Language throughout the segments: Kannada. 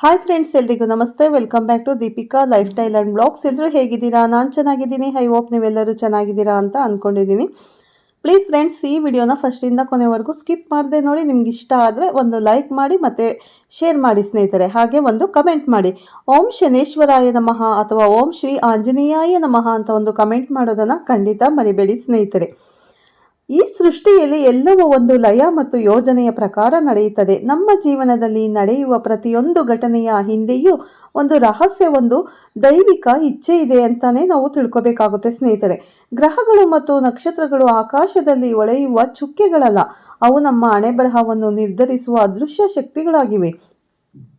ಹಾಯ್ ಫ್ರೆಂಡ್ಸ್ ಎಲ್ರಿಗೂ ನಮಸ್ತೆ. Welcome back to Deepika lifestyle and blogs ಎಲ್ಲರೂ ಹೇಗಿದ್ದೀರಾ? ನಾನು ಚೆನ್ನಾಗಿದ್ದೀನಿ. ಐ ಹೋಪ್ ನೀವೆಲ್ಲರೂ ಚೆನ್ನಾಗಿದ್ದೀರಾ ಅಂತ ಅಂದ್ಕೊಂಡಿದ್ದೀನಿ ಪ್ಲೀಸ್ ಫ್ರೆಂಡ್ಸ್ ಈ ವಿಡಿಯೋನ ಫಸ್ಟಿಂದ ಕೊನೆವರೆಗೂ ಸ್ಕಿಪ್ ಮಾಡದೆ ನೋಡಿ. ನಿಮ್ಗೆ ಇಷ್ಟ ಆದರೆ ಒಂದು ಲೈಕ್ ಮಾಡಿ ಮತ್ತು ಶೇರ್ ಮಾಡಿ ಸ್ನೇಹಿತರೆ. ಹಾಗೆ ಒಂದು ಕಮೆಂಟ್ ಮಾಡಿ. ಓಂ ಶನೇಶ್ವರಾಯ ನಮಃ ಅಥವಾ ಓಂ ಶ್ರೀ ಆಂಜನೇಯಾಯ ನಮಃ ಅಂತ ಒಂದು ಕಮೆಂಟ್ ಮಾಡೋದನ್ನು ಖಂಡಿತ ಮರಿಬೇಡಿ ಸ್ನೇಹಿತರೆ. ಈ ಸೃಷ್ಟಿಯಲ್ಲಿ ಎಲ್ಲವೂ ಒಂದು ಲಯ ಮತ್ತು ಯೋಜನೆಯ ಪ್ರಕಾರ ನಡೆಯುತ್ತದೆ. ನಮ್ಮ ಜೀವನದಲ್ಲಿ ನಡೆಯುವ ಪ್ರತಿಯೊಂದು ಘಟನೆಯ ಹಿಂದೆಯೂ ಒಂದು ರಹಸ್ಯ, ಒಂದು ದೈವಿಕ ಇಚ್ಛೆ ಇದೆ ಅಂತಾನೆ ನಾವು ತಿಳ್ಕೊಬೇಕಾಗುತ್ತೆ ಸ್ನೇಹಿತರೆ. ಗ್ರಹಗಳು ಮತ್ತು ನಕ್ಷತ್ರಗಳು ಆಕಾಶದಲ್ಲಿ ಒಳೆಯುವ ಚುಕ್ಕೆಗಳಲ್ಲ. ಅವು ನಮ್ಮ ಹಣೆಬರಹವನ್ನು ನಿರ್ಧರಿಸುವ ಅದೃಶ್ಯ ಶಕ್ತಿಗಳಾಗಿವೆ.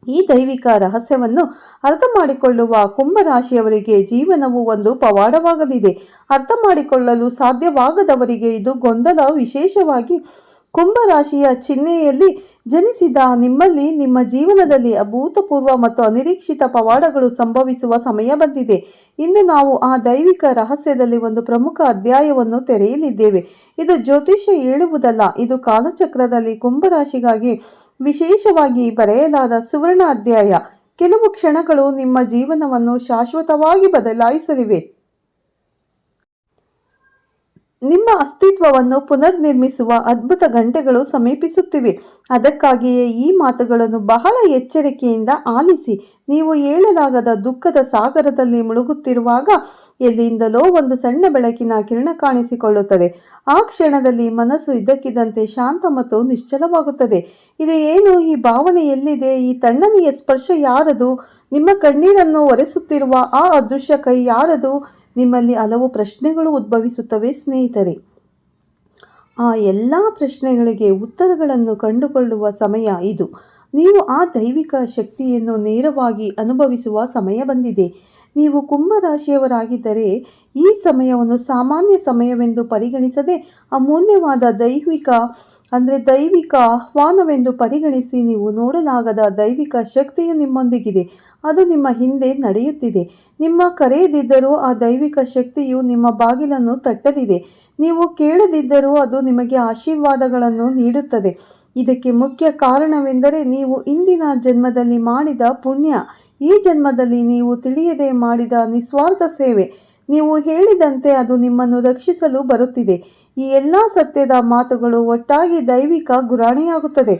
ಈ ದೈವಿಕ ರಹಸ್ಯವನ್ನು ಅರ್ಥ ಮಾಡಿಕೊಳ್ಳುವ ಕುಂಭರಾಶಿಯವರಿಗೆ ಜೀವನವು ಒಂದು ಪವಾಡವಾಗಲಿದೆ. ಅರ್ಥ ಮಾಡಿಕೊಳ್ಳಲು ಸಾಧ್ಯವಾಗದವರಿಗೆ ಇದು ಗೊಂದಲ. ವಿಶೇಷವಾಗಿ ಕುಂಭರಾಶಿಯ ಚಿಹ್ನೆಯಲ್ಲಿ ಜನಿಸಿದ ನಿಮ್ಮಲ್ಲಿ ನಿಮ್ಮ ಜೀವನದಲ್ಲಿ ಅಭೂತಪೂರ್ವ ಮತ್ತು ಅನಿರೀಕ್ಷಿತ ಪವಾಡಗಳು ಸಂಭವಿಸುವ ಸಮಯ ಬಂದಿದೆ. ಇಂದು ನಾವು ಆ ದೈವಿಕ ರಹಸ್ಯದಲ್ಲಿ ಒಂದು ಪ್ರಮುಖ ಅಧ್ಯಾಯವನ್ನು ತೆರೆಯಲಿದ್ದೇವೆ. ಇದು ಜ್ಯೋತಿಷ್ಯ ಹೇಳುವುದಲ್ಲ, ಇದು ಕಾಲಚಕ್ರದಲ್ಲಿ ಕುಂಭರಾಶಿಗಾಗಿ ವಿಶೇಷವಾಗಿ ಬರೆಯಲಾದ ಸುವರ್ಣ ಅಧ್ಯಾಯ. ಕೆಲವು ಕ್ಷಣಗಳು ನಿಮ್ಮ ಜೀವನವನ್ನು ಶಾಶ್ವತವಾಗಿ ಬದಲಾಯಿಸಲಿವೆ. ನಿಮ್ಮ ಅಸ್ತಿತ್ವವನ್ನು ಪುನರ್ನಿರ್ಮಿಸುವ ಅದ್ಭುತ ಗಂಟೆಗಳು ಸಮೀಪಿಸುತ್ತಿವೆ. ಅದಕ್ಕಾಗಿಯೇ ಈ ಮಾತುಗಳನ್ನು ಬಹಳ ಎಚ್ಚರಿಕೆಯಿಂದ ಆಲಿಸಿ, ನೀವು ಹೇಳಲಾಗದ ದುಃಖದ ಸಾಗರದಲ್ಲಿ ಮುಳುಗುತ್ತಿರುವಾಗ ಎಲ್ಲಿಂದಲೋ ಒಂದು ಸಣ್ಣ ಬೆಳಕಿನ ಕಿರಣ ಕಾಣಿಸಿಕೊಳ್ಳುತ್ತದೆ. ಆ ಕ್ಷಣದಲ್ಲಿ ಮನಸ್ಸು ಇದ್ದಕ್ಕಿದ್ದಂತೆ ಶಾಂತ ಮತ್ತು ನಿಶ್ಚಲವಾಗುತ್ತದೆ. ಇದು ಏನು? ಈ ಭಾವನೆ ಎಲ್ಲಿದೆ? ಈ ತಣ್ಣನೆಯ ಸ್ಪರ್ಶ ಯಾರದು? ನಿಮ್ಮ ಕಣ್ಣೀರನ್ನು ಒರೆಸುತ್ತಿರುವ ಆ ಅದೃಶ್ಯ ಕೈ ಯಾರದು? ನಿಮ್ಮಲ್ಲಿ ಹಲವು ಪ್ರಶ್ನೆಗಳು ಉದ್ಭವಿಸುತ್ತವೆ ಸ್ನೇಹಿತರೆ. ಆ ಎಲ್ಲ ಪ್ರಶ್ನೆಗಳಿಗೆ ಉತ್ತರಗಳನ್ನು ಕಂಡುಕೊಳ್ಳುವ ಸಮಯ ಇದು. ನೀವು ಆ ದೈವಿಕ ಶಕ್ತಿಯನ್ನು ನೇರವಾಗಿ ಅನುಭವಿಸುವ ಸಮಯ ಬಂದಿದೆ. ನೀವು ಕುಂಭರಾಶಿಯವರಾಗಿದ್ದರೆ ಈ ಸಮಯವನ್ನು ಸಾಮಾನ್ಯ ಸಮಯವೆಂದು ಪರಿಗಣಿಸದೆ ಅಮೂಲ್ಯವಾದ ದೈವಿಕ, ಅಂದರೆ ದೈವಿಕ ಆಹ್ವಾನವೆಂದು ಪರಿಗಣಿಸಿ ನೀವು ನೋಡಲಾಗದ ದೈವಿಕ ಶಕ್ತಿಯು ನಿಮ್ಮೊಂದಿಗಿದೆ. ಅದು ನಿಮ್ಮ ಹಿಂದೆ ನಡೆಯುತ್ತಿದೆ. ನಿಮ್ಮ ಕರೆಯದಿದ್ದರೂ ಆ ದೈವಿಕ ಶಕ್ತಿಯು ನಿಮ್ಮ ಬಾಗಿಲನ್ನು ತಟ್ಟಲಿದೆ. ನೀವು ಕೇಳದಿದ್ದರೂ ಅದು ನಿಮಗೆ ಆಶೀರ್ವಾದಗಳನ್ನು ನೀಡುತ್ತದೆ. ಇದಕ್ಕೆ ಮುಖ್ಯ ಕಾರಣವೆಂದರೆ ನೀವು ಇಂದಿನ ಜನ್ಮದಲ್ಲಿ ಮಾಡಿದ ಪುಣ್ಯ. ಈ ಜನ್ಮದಲ್ಲಿ ನೀವು ತಿಳಿಯದೆ ಮಾಡಿದ ನಿಸ್ವಾರ್ಥ ಸೇವೆ. ನೀವು ಹೇಳಿದಂತೆ ಅದು ನಿಮ್ಮನ್ನು ರಕ್ಷಿಸಲು ಬರುತ್ತಿದೆ. ಈ ಎಲ್ಲ ಸತ್ಯದ ಮಾತುಗಳು ಒಟ್ಟಾಗಿ ದೈವಿಕ ಗುರಾಣಿಯಾಗುತ್ತದೆ.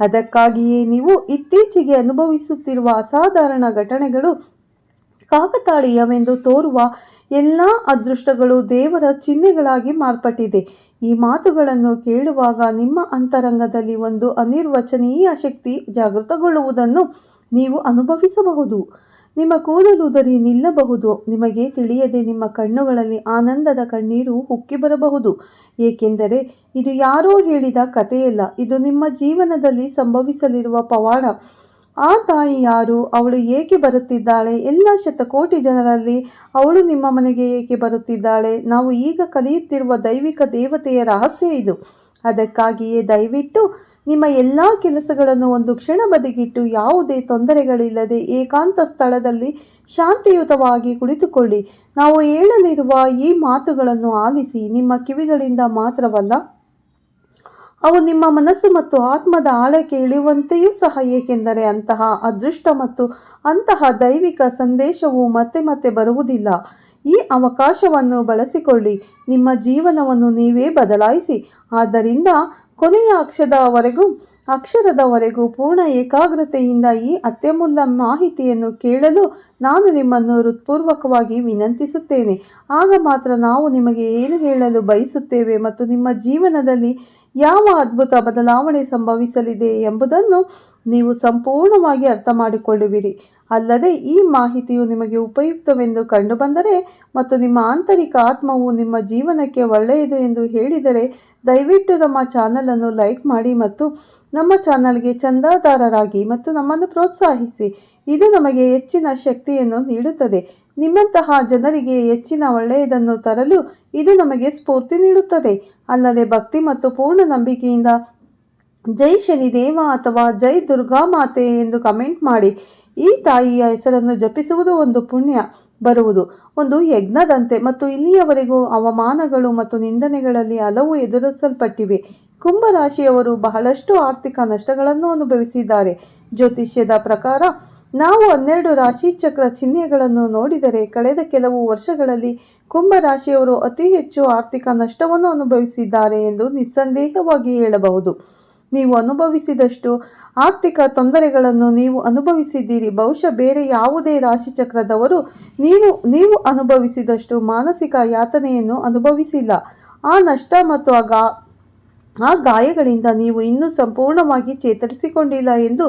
ಅದಕ್ಕಾಗಿಯೇ ನೀವು ಇತ್ತೀಚೆಗೆ ಅನುಭವಿಸುತ್ತಿರುವ ಅಸಾಧಾರಣ ಘಟನೆಗಳು ಕಾಕತಾಳೀಯವೆಂದು ತೋರುವ ಎಲ್ಲ ಅದೃಷ್ಟಗಳು ದೇವರ ಚಿಹ್ನೆಗಳಾಗಿ ಮಾರ್ಪಟ್ಟಿದೆ. ಈ ಮಾತುಗಳನ್ನು ಕೇಳುವಾಗ ನಿಮ್ಮ ಅಂತರಂಗದಲ್ಲಿ ಒಂದು ಅನಿರ್ವಚನೀಯ ಶಕ್ತಿ ಜಾಗೃತಗೊಳ್ಳುವುದನ್ನು ನೀವು ಅನುಭವಿಸಬಹುದು. ನಿಮ್ಮ ಕೂದಲುದರಿ ನಿಲ್ಲಬಹುದು. ನಿಮಗೆ ತಿಳಿಯದೆ ನಿಮ್ಮ ಕಣ್ಣುಗಳಲ್ಲಿ ಆನಂದದ ಕಣ್ಣೀರು ಉಕ್ಕಿ ಬರಬಹುದು. ಏಕೆಂದರೆ ಇದು ಯಾರೋ ಹೇಳಿದ ಕಥೆಯಲ್ಲ, ಇದು ನಿಮ್ಮ ಜೀವನದಲ್ಲಿ ಸಂಭವಿಸಲಿರುವ ಪವಾಡ. ಆ ತಾಯಿ ಯಾರು? ಅವಳು ಏಕೆ ಬರುತ್ತಿದ್ದಾಳೆ? ಎಲ್ಲ ಶತಕೋಟಿ ಜನರಲ್ಲಿ ಅವಳು ನಿಮ್ಮ ಮನೆಗೆ ಏಕೆ ಬರುತ್ತಿದ್ದಾಳೆ? ನಾವು ಈಗ ಕಲಿಯುತ್ತಿರುವ ದೈವಿಕ ದೇವತೆಯ ರಹಸ್ಯ ಇದು. ಅದಕ್ಕಾಗಿಯೇ ದಯವಿಟ್ಟು ನಿಮ್ಮ ಎಲ್ಲ ಕೆಲಸಗಳನ್ನು ಒಂದು ಕ್ಷಣ ಬದಿಗಿಟ್ಟು ಯಾವುದೇ ತೊಂದರೆಗಳಿಲ್ಲದೆ ಏಕಾಂತ ಸ್ಥಳದಲ್ಲಿ ಶಾಂತಿಯುತವಾಗಿ ಕುಳಿತುಕೊಳ್ಳಿ. ನಾವು ಹೇಳಲಿರುವ ಈ ಮಾತುಗಳನ್ನು ಆಲಿಸಿ ನಿಮ್ಮ ಕಿವಿಗಳಿಂದ ಮಾತ್ರವಲ್ಲ, ಅವು ನಿಮ್ಮ ಮನಸ್ಸು ಮತ್ತು ಆತ್ಮದ ಆಳಕ್ಕೆ ಇಳಿಯುವಂತೆಯೂ ಸಹ, ಏಕೆಂದರೆ ಅಂತಹ ಅದೃಷ್ಟ ಮತ್ತು ಅಂತಹ ದೈವಿಕ ಸಂದೇಶವು ಮತ್ತೆ ಮತ್ತೆ ಬರುವುದಿಲ್ಲ. ಈ ಅವಕಾಶವನ್ನು ಬಳಸಿಕೊಳ್ಳಿ. ನಿಮ್ಮ ಜೀವನವನ್ನು ನೀವೇ ಬದಲಾಯಿಸಿ. ಆದ್ದರಿಂದ ಕೊನೆಯ ಅಕ್ಷರದವರೆಗೂ ಅಕ್ಷರದವರೆಗೂ ಪೂರ್ಣ ಏಕಾಗ್ರತೆಯಿಂದ ಈ ಅತ್ಯಮೂಲ್ಯ ಮಾಹಿತಿಯನ್ನು ಕೇಳಲು ನಾನು ನಿಮ್ಮನ್ನು ಹೃತ್ಪೂರ್ವಕವಾಗಿ ವಿನಂತಿಸುತ್ತೇನೆ. ಆಗ ಮಾತ್ರ ನಾವು ನಿಮಗೆ ಏನು ಹೇಳಲು ಬಯಸುತ್ತೇವೆ ಮತ್ತು ನಿಮ್ಮ ಜೀವನದಲ್ಲಿ ಯಾವ ಅದ್ಭುತ ಬದಲಾವಣೆ ಸಂಭವಿಸಲಿದೆ ಎಂಬುದನ್ನು ನೀವು ಸಂಪೂರ್ಣವಾಗಿ ಅರ್ಥ ಮಾಡಿಕೊಳ್ಳುವಿರಿ. ಅಲ್ಲದೆ ಈ ಮಾಹಿತಿಯು ನಿಮಗೆ ಉಪಯುಕ್ತವೆಂದು ಕಂಡುಬಂದರೆ ಮತ್ತು ನಿಮ್ಮ ಆಂತರಿಕ ಆತ್ಮವು ನಿಮ್ಮ ಜೀವನಕ್ಕೆ ಒಳ್ಳೆಯದು ಎಂದು ಹೇಳಿದರೆ ದಯವಿಟ್ಟು ನಮ್ಮ ಚಾನಲನ್ನು ಲೈಕ್ ಮಾಡಿ ಮತ್ತು ನಮ್ಮ ಚಾನಲ್ಗೆ ಚಂದಾದಾರರಾಗಿ ಮತ್ತು ನಮ್ಮನ್ನು ಪ್ರೋತ್ಸಾಹಿಸಿ. ಇದು ನಮಗೆ ಹೆಚ್ಚಿನ ಶಕ್ತಿಯನ್ನು ನೀಡುತ್ತದೆ. ನಿಮ್ಮಂತಹ ಜನರಿಗೆ ಹೆಚ್ಚಿನ ಒಳ್ಳೆಯದನ್ನು ತರಲು ಇದು ನಮಗೆ ಸ್ಫೂರ್ತಿ ನೀಡುತ್ತದೆ. ಅಲ್ಲದೆ ಭಕ್ತಿ ಮತ್ತು ಪೂರ್ಣ ನಂಬಿಕೆಯಿಂದ ಜೈ ಶನಿದೇವ ಅಥವಾ ಜೈ ದುರ್ಗಾ ಮಾತೆ ಎಂದು ಕಮೆಂಟ್ ಮಾಡಿ. ಈ ತಾಯಿಯ ಹೆಸರನ್ನು ಜಪಿಸುವುದು ಒಂದು ಪುಣ್ಯ, ಬರುವುದು ಒಂದು ಯಜ್ಞದಂತೆ. ಮತ್ತು ಇಲ್ಲಿಯವರೆಗೂ ಅವಮಾನಗಳು ಮತ್ತು ನಿಂದನೆಗಳಲ್ಲಿ ಹಲವು ಎದುರಿಸಲ್ಪಟ್ಟಿವೆ. ಕುಂಭರಾಶಿಯವರು ಬಹಳಷ್ಟು ಆರ್ಥಿಕ ನಷ್ಟಗಳನ್ನು ಅನುಭವಿಸಿದ್ದಾರೆ. ಜ್ಯೋತಿಷ್ಯದ ಪ್ರಕಾರ, ನಾವು ಹನ್ನೆರಡು ರಾಶಿ ಚಕ್ರ ಚಿಹ್ನೆಗಳನ್ನು ನೋಡಿದರೆ ಕಳೆದ ಕೆಲವು ವರ್ಷಗಳಲ್ಲಿ ಕುಂಭರಾಶಿಯವರು ಅತಿ ಹೆಚ್ಚು ಆರ್ಥಿಕ ನಷ್ಟವನ್ನು ಅನುಭವಿಸಿದ್ದಾರೆ ಎಂದು ನಿಸ್ಸಂದೇಹವಾಗಿ ಹೇಳಬಹುದು. ನೀವು ಅನುಭವಿಸಿದಷ್ಟು ಆರ್ಥಿಕ ತೊಂದರೆಗಳನ್ನು ನೀವು ಅನುಭವಿಸಿದ್ದೀರಿ. ಬಹುಶಃ ಬೇರೆ ಯಾವುದೇ ರಾಶಿಚಕ್ರದವರು ನೀನು, ನೀವು ಅನುಭವಿಸಿದಷ್ಟು ಮಾನಸಿಕ ಯಾತನೆಯನ್ನು ಅನುಭವಿಸಿಲ್ಲ. ಆ ನಷ್ಟ ಮತ್ತು ಆ ಗಾ ಆ ಗಾಯಗಳಿಂದ ನೀವು ಇನ್ನೂ ಸಂಪೂರ್ಣವಾಗಿ ಚೇತರಿಸಿಕೊಂಡಿಲ್ಲ ಎಂದು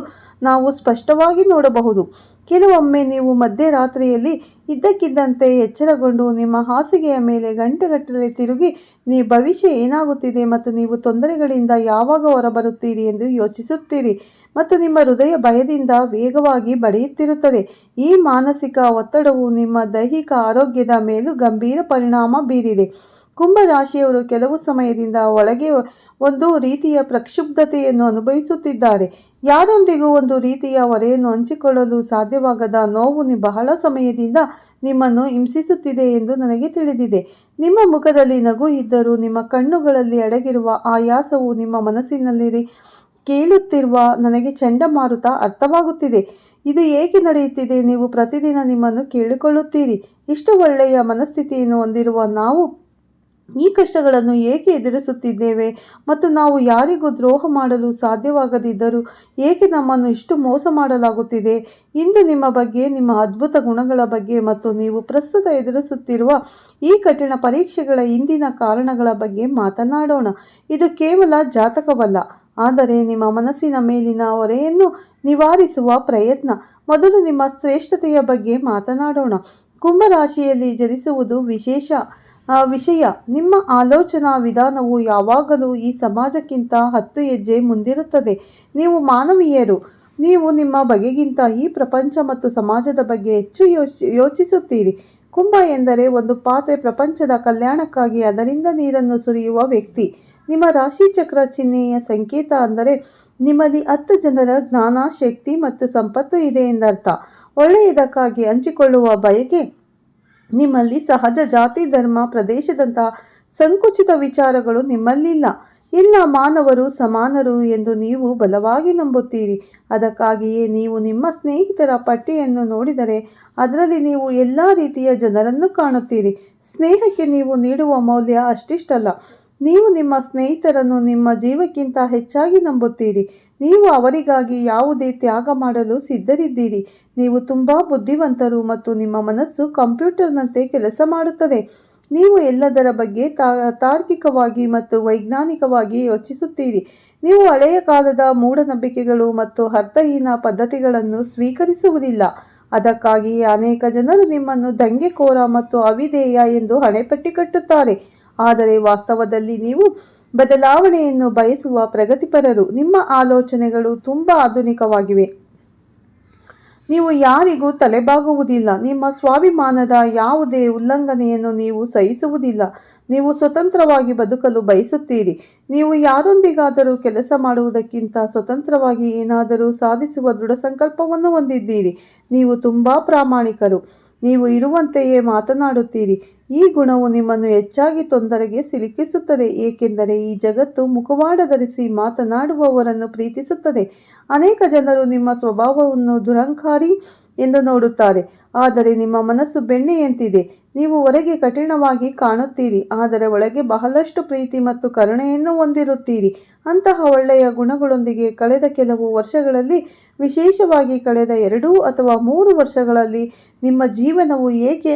ನಾವು ಸ್ಪಷ್ಟವಾಗಿ ನೋಡಬಹುದು. ಕೆಲವೊಮ್ಮೆ ನೀವು ಮಧ್ಯರಾತ್ರಿಯಲ್ಲಿ ಇದ್ದಕ್ಕಿದ್ದಂತೆ ಎಚ್ಚರಗೊಂಡು ನಿಮ್ಮ ಹಾಸಿಗೆಯ ಮೇಲೆ ಗಂಟೆಗಟ್ಟಲೆ ತಿರುಗಿ, ನೀ ಭವಿಷ್ಯ ಏನಾಗುತ್ತಿದೆ ಮತ್ತು ನೀವು ತೊಂದರೆಗಳಿಂದ ಯಾವಾಗ ಹೊರಬರುತ್ತೀರಿ ಎಂದು ಯೋಚಿಸುತ್ತೀರಿ ಮತ್ತು ನಿಮ್ಮ ಹೃದಯ ಭಯದಿಂದ ವೇಗವಾಗಿ ಬಡಿಯುತ್ತಿರುತ್ತದೆ. ಈ ಮಾನಸಿಕ ಒತ್ತಡವು ನಿಮ್ಮ ದೈಹಿಕ ಆರೋಗ್ಯದ ಮೇಲೂ ಗಂಭೀರ ಪರಿಣಾಮ ಬೀರಿದೆ. ಕುಂಭ ರಾಶಿಯವರು ಕೆಲವು ಸಮಯದಿಂದ ಒಳಗೆ ಒಂದು ರೀತಿಯ ಪ್ರಕ್ಷುಬ್ಧತೆಯನ್ನು ಅನುಭವಿಸುತ್ತಿದ್ದಾರೆ. ಯಾರೊಂದಿಗೂ ಒಂದು ರೀತಿಯ ಹೊರೆಯನ್ನು ಹಂಚಿಕೊಳ್ಳಲು ಸಾಧ್ಯವಾಗದ ನೋವು ಬಹಳ ಸಮಯದಿಂದ ನಿಮ್ಮನ್ನು ಹಿಂಸಿಸುತ್ತಿದೆ ಎಂದು ನನಗೆ ತಿಳಿದಿದೆ. ನಿಮ್ಮ ಮುಖದಲ್ಲಿ ನಗು ಇದ್ದರೂ ನಿಮ್ಮ ಕಣ್ಣುಗಳಲ್ಲಿ ಅಡಗಿರುವ ಆಯಾಸವು ನಿಮ್ಮ ಮನಸ್ಸಿನಲ್ಲಿ ಕೇಳುತ್ತಿರುವ ನನಗೆ ಚಂಡಮಾರುತ ಅರ್ಥವಾಗುತ್ತಿದೆ. ಇದು ಏಕೆ ನಡೆಯುತ್ತಿದೆ? ನೀವು ಪ್ರತಿದಿನ ನಿಮ್ಮನ್ನು ಕೇಳಿಕೊಳ್ಳುತ್ತೀರಿ. ಇಷ್ಟು ಒಳ್ಳೆಯ ಮನಸ್ಥಿತಿಯನ್ನು ಹೊಂದಿರುವ ನಾವು ಈ ಕಷ್ಟಗಳನ್ನು ಏಕೆ ಎದುರಿಸುತ್ತಿದ್ದೇವೆ? ಮತ್ತು ನಾವು ಯಾರಿಗೂ ದ್ರೋಹ ಮಾಡಲು ಸಾಧ್ಯವಾಗದಿದ್ದರೂ ಏಕೆ ನಮ್ಮನ್ನು ಇಷ್ಟು ಮೋಸ ಮಾಡಲಾಗುತ್ತಿದೆ? ಇಂದು ನಿಮ್ಮ ಬಗ್ಗೆ, ನಿಮ್ಮ ಅದ್ಭುತ ಗುಣಗಳ ಬಗ್ಗೆ ಮತ್ತು ನೀವು ಪ್ರಸ್ತುತ ಎದುರಿಸುತ್ತಿರುವ ಈ ಕಠಿಣ ಪರೀಕ್ಷೆಗಳ ಇಂದಿನ ಕಾರಣಗಳ ಬಗ್ಗೆ ಮಾತನಾಡೋಣ. ಇದು ಕೇವಲ ಜಾತಕವಲ್ಲ, ಆದರೆ ನಿಮ್ಮ ಮನಸ್ಸಿನ ಮೇಲಿನ ಹೊರೆಯನ್ನು ನಿವಾರಿಸುವ ಪ್ರಯತ್ನ. ಮೊದಲು ನಿಮ್ಮ ಶ್ರೇಷ್ಠತೆಯ ಬಗ್ಗೆ ಮಾತನಾಡೋಣ. ಕುಂಭರಾಶಿಯಲ್ಲಿ ಜನಿಸುವುದು ವಿಶೇಷ. ವಿಷಯ, ನಿಮ್ಮ ಆಲೋಚನಾ ವಿಧಾನವು ಯಾವಾಗಲೂ ಈ ಸಮಾಜಕ್ಕಿಂತ ಹತ್ತು ಹೆಜ್ಜೆ ಮುಂದಿರುತ್ತದೆ. ನೀವು ಮಾನವೀಯರು. ನೀವು ನಿಮ್ಮ ಬಗೆಗಿಂತ ಈ ಪ್ರಪಂಚ ಮತ್ತು ಸಮಾಜದ ಬಗ್ಗೆ ಹೆಚ್ಚು ಯೋಚಿ, ಯೋಚಿಸುತ್ತೀರಿ. ಕುಂಭ ಎಂದರೆ ಒಂದು ಪಾತ್ರೆ ಪ್ರಪಂಚದ ಕಲ್ಯಾಣಕ್ಕಾಗಿ ಅದರಿಂದ ನೀರನ್ನು ಸುರಿಯುವ ವ್ಯಕ್ತಿ. ನಿಮ್ಮ ರಾಶಿ ಚಕ್ರ ಚಿಹ್ನೆಯ ಸಂಕೇತ ಅಂದರೆ ನಿಮ್ಮಲ್ಲಿ ಹತ್ತು ಜನರ ಜ್ಞಾನ, ಶಕ್ತಿ ಮತ್ತು ಸಂಪತ್ತು ಇದೆ ಎಂದರ್ಥ. ಒಳ್ಳೆಯದಕ್ಕಾಗಿ ಹಂಚಿಕೊಳ್ಳುವ ಬಯಕೆ? ನಿಮ್ಮಲ್ಲಿ ಸಹಜ ಜಾತಿ, ಧರ್ಮ ಪ್ರದೇಶದಂತಹ ಸಂಕುಚಿತ ವಿಚಾರಗಳು ನಿಮ್ಮಲ್ಲಿಲ್ಲ. ಎಲ್ಲ ಮಾನವರು ಸಮಾನರು ಎಂದು ನೀವು ಬಲವಾಗಿ ನಂಬುತ್ತೀರಿ. ಅದಕ್ಕಾಗಿಯೇ ನೀವು ನಿಮ್ಮ ಸ್ನೇಹಿತರ ಪಟ್ಟಿಯನ್ನು ನೋಡಿದರೆ ಅದರಲ್ಲಿ ನೀವು ಎಲ್ಲ ರೀತಿಯ ಜನರನ್ನು ಕಾಣುತ್ತೀರಿ. ಸ್ನೇಹಕ್ಕೆ ನೀವು ನೀಡುವ ಮೌಲ್ಯ ಅಷ್ಟಿಷ್ಟಲ್ಲ. ನೀವು ನಿಮ್ಮ ಸ್ನೇಹಿತರನ್ನು ನಿಮ್ಮ ಜೀವಕ್ಕಿಂತ ಹೆಚ್ಚಾಗಿ ನಂಬುತ್ತೀರಿ. ನೀವು ಅವರಿಗಾಗಿ ಯಾವುದೇ ತ್ಯಾಗ ಮಾಡಲು ಸಿದ್ಧರಿದ್ದೀರಿ. ನೀವು ತುಂಬ ಬುದ್ಧಿವಂತರು ಮತ್ತು ನಿಮ್ಮ ಮನಸ್ಸು ಕಂಪ್ಯೂಟರ್ನಂತೆ ಕೆಲಸ ಮಾಡುತ್ತದೆ. ನೀವು ಎಲ್ಲದರ ಬಗ್ಗೆ ತಾರ್ಕಿಕವಾಗಿ ಮತ್ತು ವೈಜ್ಞಾನಿಕವಾಗಿ ಯೋಚಿಸುತ್ತೀರಿ. ನೀವು ಹಳೆಯ ಕಾಲದ ಮೂಢನಂಬಿಕೆಗಳು ಮತ್ತು ಅರ್ಥಹೀನ ಪದ್ಧತಿಗಳನ್ನು ಸ್ವೀಕರಿಸುವುದಿಲ್ಲ. ಅದಕ್ಕಾಗಿ ಅನೇಕ ಜನರು ನಿಮ್ಮನ್ನು ದಂಗೆಕೋರ ಮತ್ತು ಅವಿಧೇಯ ಎಂದು ಹಣೆಪಟ್ಟಿ ಕಟ್ಟುತ್ತಾರೆ. ಆದರೆ ವಾಸ್ತವದಲ್ಲಿ ನೀವು ಬದಲಾವಣೆಯನ್ನು ಬಯಸುವ ಪ್ರಗತಿಪರರು ನಿಮ್ಮ ಆಲೋಚನೆಗಳು ತುಂಬ ಆಧುನಿಕವಾಗಿವೆ. ನೀವು ಯಾರಿಗೂ ತಲೆಬಾಗುವುದಿಲ್ಲ. ನಿಮ್ಮ ಸ್ವಾಭಿಮಾನದ ಯಾವುದೇ ಉಲ್ಲಂಘನೆಯನ್ನು ನೀವು ಸಹಿಸುವುದಿಲ್ಲ. ನೀವು ಸ್ವತಂತ್ರವಾಗಿ ಬದುಕಲು ಬಯಸುತ್ತೀರಿ. ನೀವು ಯಾರೊಂದಿಗಾದರೂ ಕೆಲಸ ಮಾಡುವುದಕ್ಕಿಂತ ಸ್ವತಂತ್ರವಾಗಿ ಏನಾದರೂ ಸಾಧಿಸುವ ದೃಢ ಸಂಕಲ್ಪವನ್ನು ಹೊಂದಿದ್ದೀರಿ. ನೀವು ತುಂಬ ಪ್ರಾಮಾಣಿಕರು. ನೀವು ಇರುವಂತೆಯೇ ಮಾತನಾಡುತ್ತೀರಿ. ಈ ಗುಣವು ನಿಮ್ಮನ್ನು ಹೆಚ್ಚಾಗಿ ತೊಂದರೆಗೆ ಸಿಲುಕಿಸುತ್ತದೆ, ಏಕೆಂದರೆ ಈ ಜಗತ್ತು ಮುಖವಾಡ ಧರಿಸಿ ಮಾತನಾಡುವವರನ್ನು ಪ್ರೀತಿಸುತ್ತದೆ. ಅನೇಕ ಜನರು ನಿಮ್ಮ ಸ್ವಭಾವವನ್ನು ದುರಂಕಾರಿ ಎಂದು ನೋಡುತ್ತಾರೆ, ಆದರೆ ನಿಮ್ಮ ಮನಸ್ಸು ಬೆಣ್ಣೆಯಂತಿದೆ. ನೀವು ಹೊರಗೆ ಕಠಿಣವಾಗಿ ಕಾಣುತ್ತೀರಿ, ಆದರೆ ಒಳಗೆ ಬಹಳಷ್ಟು ಪ್ರೀತಿ ಮತ್ತು ಕರುಣೆಯನ್ನು ಹೊಂದಿರುತ್ತೀರಿ. ಅಂತಹ ಒಳ್ಳೆಯ ಗುಣಗಳೊಂದಿಗೆ ಕಳೆದ ಕೆಲವು ವರ್ಷಗಳಲ್ಲಿ, ವಿಶೇಷವಾಗಿ ಕಳೆದ ಎರಡು ಅಥವಾ ಮೂರು ವರ್ಷಗಳಲ್ಲಿ ನಿಮ್ಮ ಜೀವನವು ಏಕೆ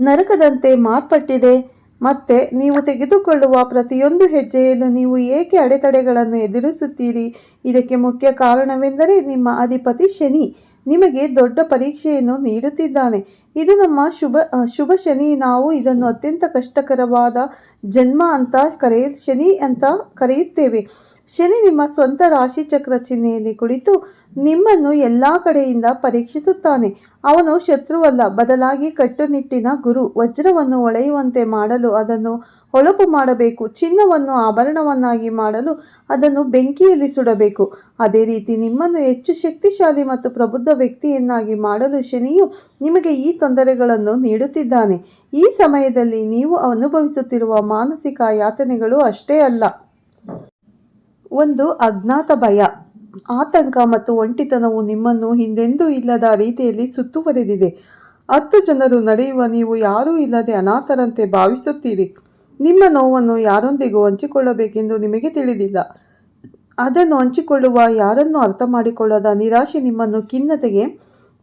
ನರಕದಂತೆ ಮಾರ್ಪಟ್ಟಿದೆ. ಮತ್ತೆ ನೀವು ತೆಗೆದುಕೊಳ್ಳುವ ಪ್ರತಿಯೊಂದು ಹೆಜ್ಜೆಯಲ್ಲೂ ನೀವು ಏಕೆ ಅಡೆತಡೆಗಳನ್ನು ಎದುರಿಸುತ್ತೀರಿ? ಇದಕ್ಕೆ ಮುಖ್ಯ ಕಾರಣವೆಂದರೆ ನಿಮ್ಮ ಅಧಿಪತಿ ಶನಿ ನಿಮಗೆ ದೊಡ್ಡ ಪರೀಕ್ಷೆಯನ್ನು ನೀಡುತ್ತಿದ್ದಾನೆ. ಇದು ನಮ್ಮ ಶುಭ ಶುಭ ಶನಿ. ನಾವು ಇದನ್ನು ಅತ್ಯಂತ ಕಷ್ಟಕರವಾದ ಜನ್ಮ ಅಂತ ಕರೆಯ ಶನಿ ಅಂತ ಕರೆಯುತ್ತೇವೆ. ಶನಿ ನಿಮ್ಮ ಸ್ವಂತ ರಾಶಿ ಚಕ್ರ ಚಿಹ್ನೆಯಲ್ಲಿ ಕುಳಿತು ನಿಮ್ಮನ್ನು ಎಲ್ಲ ಕಡೆಯಿಂದ ಪರೀಕ್ಷಿಸುತ್ತಾನೆ. ಅವನು ಶತ್ರುವಲ್ಲ, ಬದಲಾಗಿ ಕಟ್ಟುನಿಟ್ಟಿನ ಗುರು, ವಜ್ರವನ್ನು ಹೊಳೆಯುವಂತೆ ಮಾಡಲು ಅದನ್ನು ಹೊಳಪು ಮಾಡಬೇಕು, ಚಿನ್ನವನ್ನು ಆಭರಣವನ್ನಾಗಿ ಮಾಡಲು ಅದನ್ನು ಬೆಂಕಿಯಲ್ಲಿ ಸುಡಬೇಕು. ಅದೇ ರೀತಿ ನಿಮ್ಮನ್ನು ಹೆಚ್ಚು ಶಕ್ತಿಶಾಲಿ ಮತ್ತು ಪ್ರಬುದ್ಧ ವ್ಯಕ್ತಿಯನ್ನಾಗಿ ಮಾಡಲು ಶನಿಯು ನಿಮಗೆ ಈ ತೊಂದರೆಗಳನ್ನು ನೀಡುತ್ತಿದ್ದಾನೆ. ಈ ಸಮಯದಲ್ಲಿ ನೀವು ಅನುಭವಿಸುತ್ತಿರುವ ಮಾನಸಿಕ ಯಾತನೆಗಳು ಅಷ್ಟೇ ಅಲ್ಲ. ಒಂದು ಅಜ್ಞಾತ ಭಯ. ಆತಂಕ ಮತ್ತು ಒಂಟಿತನವು ನಿಮ್ಮನ್ನು ಹಿಂದೆಂದೂ ಇಲ್ಲದ ರೀತಿಯಲ್ಲಿ ಸುತ್ತುವರೆದಿದೆ. ಹತ್ತು ಜನರು ನಡೆಯುವ ನೀವು ಯಾರೂ ಇಲ್ಲದೆ ಅನಾಥರಂತೆ ಭಾವಿಸುತ್ತೀರಿ. ನಿಮ್ಮ ನೋವನ್ನು ಯಾರೊಂದಿಗೂ ಹಂಚಿಕೊಳ್ಳಬೇಕೆಂದು ನಿಮಗೆ ತಿಳಿದಿಲ್ಲ. ಅದನ್ನು ಹಂಚಿಕೊಳ್ಳುವ ಯಾರನ್ನು ಅರ್ಥ ಮಾಡಿಕೊಳ್ಳದ ನಿರಾಶೆ ನಿಮ್ಮನ್ನು ಖಿನ್ನತೆಗೆ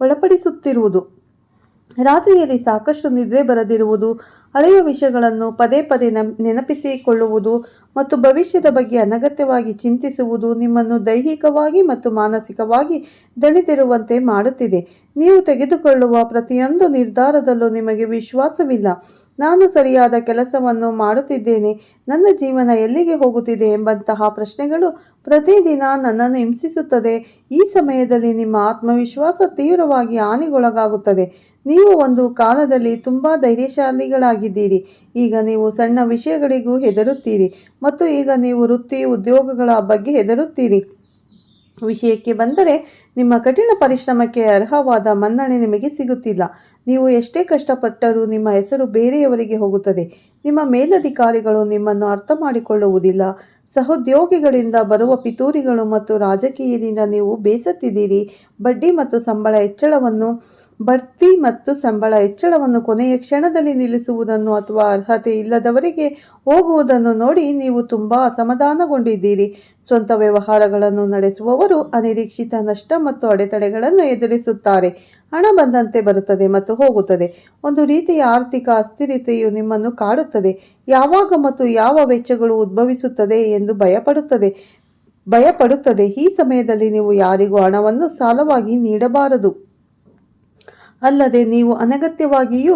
ಒಳಪಡಿಸುತ್ತಿರುವುದು. ರಾತ್ರಿಯಲ್ಲಿ ಸಾಕಷ್ಟು ನಿದ್ರೆ ಬರದಿರುವುದು ಹಳೆಯ ವಿಷಯಗಳನ್ನು ಪದೇ ಪದೇ ನೆನಪಿಸಿಕೊಳ್ಳುವುದು ಮತ್ತು ಭವಿಷ್ಯದ ಬಗ್ಗೆ ಅನಗತ್ಯವಾಗಿ ಚಿಂತಿಸುವುದು ನಿಮ್ಮನ್ನು ದೈಹಿಕವಾಗಿ ಮತ್ತು ಮಾನಸಿಕವಾಗಿ ದಣಿದಿರುವಂತೆ ಮಾಡುತ್ತಿದೆ. ನೀವು ತೆಗೆದುಕೊಳ್ಳುವ ಪ್ರತಿಯೊಂದು ನಿರ್ಧಾರದಲ್ಲೂ ನಿಮಗೆ ವಿಶ್ವಾಸವಿಲ್ಲ. ನಾನು ಸರಿಯಾದ ಕೆಲಸವನ್ನು ಮಾಡುತ್ತಿದ್ದೇನೆ. ನನ್ನ ಜೀವನ ಎಲ್ಲಿಗೆ ಹೋಗುತ್ತಿದೆ ಎಂಬಂತಹ ಪ್ರಶ್ನೆಗಳು ಪ್ರತಿದಿನ ನನ್ನನ್ನು ಹಿಂಸಿಸುತ್ತದೆ. ಈ ಸಮಯದಲ್ಲಿ ನಿಮ್ಮ ಆತ್ಮವಿಶ್ವಾಸ ತೀವ್ರವಾಗಿ ಹಾನಿಗೊಳಗಾಗುತ್ತದೆ. ನೀವು ಒಂದು ಕಾಲದಲ್ಲಿ ತುಂಬ ಧೈರ್ಯಶಾಲಿಗಳಾಗಿದ್ದೀರಿ. ಈಗ ನೀವು ಸಣ್ಣ ವಿಷಯಗಳಿಗೂ ಹೆದರುತ್ತೀರಿ ಮತ್ತು ಈಗ ನೀವು ವೃತ್ತಿ ಉದ್ಯೋಗಗಳ ಬಗ್ಗೆ ಹೆದರುತ್ತೀರಿ. ವಿಷಯಕ್ಕೆ ಬಂದರೆ ನಿಮ್ಮ ಕಠಿಣ ಪರಿಶ್ರಮಕ್ಕೆ ಅರ್ಹವಾದ ಮನ್ನಣೆ ನಿಮಗೆ ಸಿಗುತ್ತಿಲ್ಲ. ನೀವು ಎಷ್ಟೇ ಕಷ್ಟಪಟ್ಟರೂ ನಿಮ್ಮ ಹೆಸರು ಬೇರೆಯವರಿಗೆ ಹೋಗುತ್ತದೆ. ನಿಮ್ಮ ಮೇಲಧಿಕಾರಿಗಳು ನಿಮ್ಮನ್ನು ಅರ್ಥ ಮಾಡಿಕೊಳ್ಳುವುದಿಲ್ಲ. ಸಹೋದ್ಯೋಗಿಗಳಿಂದ ಬರುವ ಪಿತೂರಿಗಳು ಮತ್ತು ರಾಜಕೀಯದಿಂದ ನೀವು ಬೇಸತ್ತಿದ್ದೀರಿ. ಬಡ್ಡಿ ಮತ್ತು ಸಂಬಳ ಹೆಚ್ಚಳವನ್ನು ಬಡ್ತಿ ಮತ್ತು ಸಂಬಳ ಹೆಚ್ಚಳವನ್ನು ಕೊನೆಯ ಕ್ಷಣದಲ್ಲಿ ನಿಲ್ಲಿಸುವುದನ್ನು ಅಥವಾ ಅರ್ಹತೆ ಇಲ್ಲದವರಿಗೆ ಹೋಗುವುದನ್ನು ನೋಡಿ ನೀವು ತುಂಬ ಅಸಮಾಧಾನಗೊಂಡಿದ್ದೀರಿ. ಸ್ವಂತ ವ್ಯವಹಾರಗಳನ್ನು ನಡೆಸುವವರು ಅನಿರೀಕ್ಷಿತ ನಷ್ಟ ಮತ್ತು ಅಡೆತಡೆಗಳನ್ನು ಎದುರಿಸುತ್ತಾರೆ. ಹಣ ಬಂದಂತೆ ಬರುತ್ತದೆ ಮತ್ತು ಹೋಗುತ್ತದೆ. ಒಂದು ರೀತಿಯ ಆರ್ಥಿಕ ಅಸ್ಥಿರತೆಯು ನಿಮ್ಮನ್ನು ಕಾಡುತ್ತದೆ. ಯಾವಾಗ ಮತ್ತು ಯಾವ ವೆಚ್ಚಗಳು ಉದ್ಭವಿಸುತ್ತದೆ ಎಂದು ಭಯಪಡುತ್ತದೆ. ಭಯಪಡುತ್ತದೆ. ಈ ಸಮಯದಲ್ಲಿ ನೀವು ಯಾರಿಗೂ ಹಣವನ್ನು ಸಾಲವಾಗಿ ನೀಡಬಾರದು. ಅಲ್ಲದೆ ನೀವು ಅನಗತ್ಯವಾಗಿಯೂ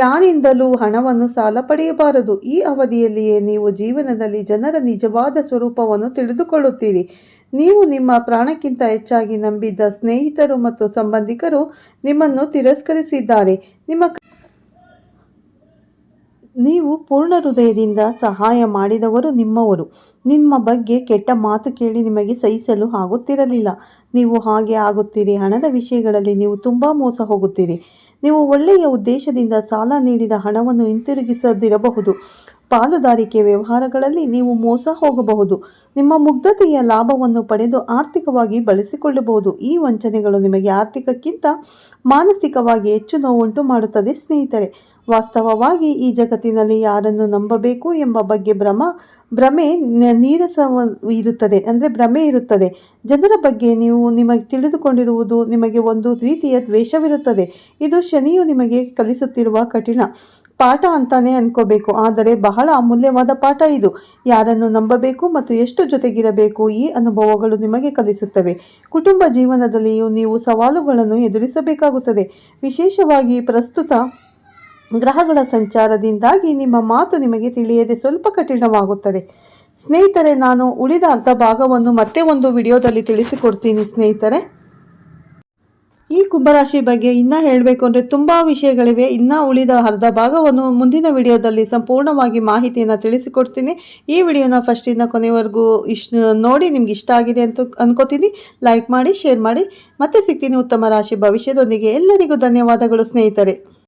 ಯಾರಿಂದಲೂ ಹಣವನ್ನು ಸಾಲ ಪಡೆಯಬಾರದು. ಈ ಅವಧಿಯಲ್ಲಿಯೇ ನೀವು ಜೀವನದಲ್ಲಿ ಜನರ ನಿಜವಾದ ಸ್ವರೂಪವನ್ನು ತಿಳಿದುಕೊಳ್ಳುತ್ತೀರಿ. ನೀವು ನಿಮ್ಮ ಪ್ರಾಣಕ್ಕಿಂತ ಹೆಚ್ಚಾಗಿ ನಂಬಿದ್ದ ಸ್ನೇಹಿತರು ಮತ್ತು ಸಂಬಂಧಿಕರು ನಿಮ್ಮನ್ನು ತಿರಸ್ಕರಿಸಿದ್ದಾರೆ. ನಿಮ್ಮ ನೀವು ಪೂರ್ಣ ಹೃದಯದಿಂದ ಸಹಾಯ ಮಾಡಿದವರು ನಿಮ್ಮವರು. ನಿಮ್ಮ ಬಗ್ಗೆ ಕೆಟ್ಟ ಮಾತು ಕೇಳಿ ನಿಮಗೆ ಸಹಿಸಲು ಆಗುತ್ತಿರಲಿಲ್ಲ. ನೀವು ಹಾಗೆ ಆಗುತ್ತೀರಿ. ಹಣದ ವಿಷಯಗಳಲ್ಲಿ ನೀವು ತುಂಬ ಮೋಸ ಹೋಗುತ್ತೀರಿ. ನೀವು ಒಳ್ಳೆಯ ಉದ್ದೇಶದಿಂದ ಸಾಲ ನೀಡಿದ ಹಣವನ್ನು ಹಿಂತಿರುಗಿಸದಿರಬಹುದು. ಪಾಲುದಾರಿಕೆ ವ್ಯವಹಾರಗಳಲ್ಲಿ ನೀವು ಮೋಸ ಹೋಗಬಹುದು. ನಿಮ್ಮ ಮುಗ್ಧತೆಯ ಲಾಭವನ್ನು ಪಡೆದು ಆರ್ಥಿಕವಾಗಿ ಬಳಸಿಕೊಳ್ಳಬಹುದು. ಈ ವಂಚನೆಗಳು ನಿಮಗೆ ಆರ್ಥಿಕಕ್ಕಿಂತ ಮಾನಸಿಕವಾಗಿ ಹೆಚ್ಚು ನೋವುಂಟು ಮಾಡುತ್ತದೆ, ಸ್ನೇಹಿತರೆ. ವಾಸ್ತವವಾಗಿ ಈ ಜಗತ್ತಿನಲ್ಲಿ ಯಾರನ್ನು ನಂಬಬೇಕು ಎಂಬ ಬಗ್ಗೆ ಭ್ರಮ, ಭ್ರಮೆ ನೀರಸ ಇರುತ್ತದೆ. ಅಂದರೆ ಭ್ರಮೆ ಇರುತ್ತದೆ. ಜನರ ಬಗ್ಗೆ ನೀವು ನಿಮಗೆ ತಿಳಿದುಕೊಂಡಿರುವುದು ನಿಮಗೆ ಒಂದು ರೀತಿಯ ದ್ವೇಷವಿರುತ್ತದೆ. ಇದು ಶನಿಯು ನಿಮಗೆ ಕಲಿಸುತ್ತಿರುವ ಕಠಿಣ ಪಾಠ ಅಂತಾನೆ ಅನ್ಕೋಬೇಕು. ಆದರೆ ಬಹಳ ಅಮೂಲ್ಯವಾದ ಪಾಠ ಇದು. ಯಾರನ್ನು ನಂಬಬೇಕು ಮತ್ತು ಎಷ್ಟು ಜೊತೆಗಿರಬೇಕು ಈ ಅನುಭವಗಳು ನಿಮಗೆ ಕಲಿಸುತ್ತವೆ. ಕುಟುಂಬ ಜೀವನದಲ್ಲಿಯೂ ನೀವು ಸವಾಲುಗಳನ್ನು ಎದುರಿಸಬೇಕಾಗುತ್ತದೆ. ವಿಶೇಷವಾಗಿ ಪ್ರಸ್ತುತ ಗ್ರಹಗಳ ಸಂಚಾರದಿಂದಾಗಿ ನಿಮ್ಮ ಮಾತು ನಿಮಗೆ ತಿಳಿಯದೆ ಸ್ವಲ್ಪ ಕಠಿಣವಾಗುತ್ತದೆ. ಸ್ನೇಹಿತರೆ, ನಾನು ಉಳಿದ ಅರ್ಧ ಭಾಗವನ್ನು ಮತ್ತೆ ಒಂದು ವಿಡಿಯೋದಲ್ಲಿ ತಿಳಿಸಿಕೊಡ್ತೀನಿ ಸ್ನೇಹಿತರೆ. ಈ ಕುಂಭರಾಶಿ ಬಗ್ಗೆ ಇನ್ನೂ ಹೇಳಬೇಕು ಅಂದರೆ ತುಂಬ ವಿಷಯಗಳಿವೆ. ಇನ್ನೂ ಉಳಿದ ಅರ್ಧ ಭಾಗವನ್ನು ಮುಂದಿನ ವಿಡಿಯೋದಲ್ಲಿ ಸಂಪೂರ್ಣವಾಗಿ ಮಾಹಿತಿಯನ್ನು ತಿಳಿಸಿಕೊಡ್ತೀನಿ. ಈ ವಿಡಿಯೋನ ಫಸ್ಟಿಂದ ಕೊನೆವರೆಗೂ ಇಶ್, ನೋಡಿ ನಿಮ್ಗೆ ಇಷ್ಟ ಆಗಿದೆ ಅಂತ ಅನ್ಕೋತೀನಿ. ಲೈಕ್ ಮಾಡಿ ಶೇರ್ ಮಾಡಿ. ಮತ್ತೆ ಸಿಗ್ತೀನಿ ಉತ್ತಮ ರಾಶಿ ಭವಿಷ್ಯದೊಂದಿಗೆ. ಎಲ್ಲರಿಗೂ ಧನ್ಯವಾದಗಳು ಸ್ನೇಹಿತರೆ.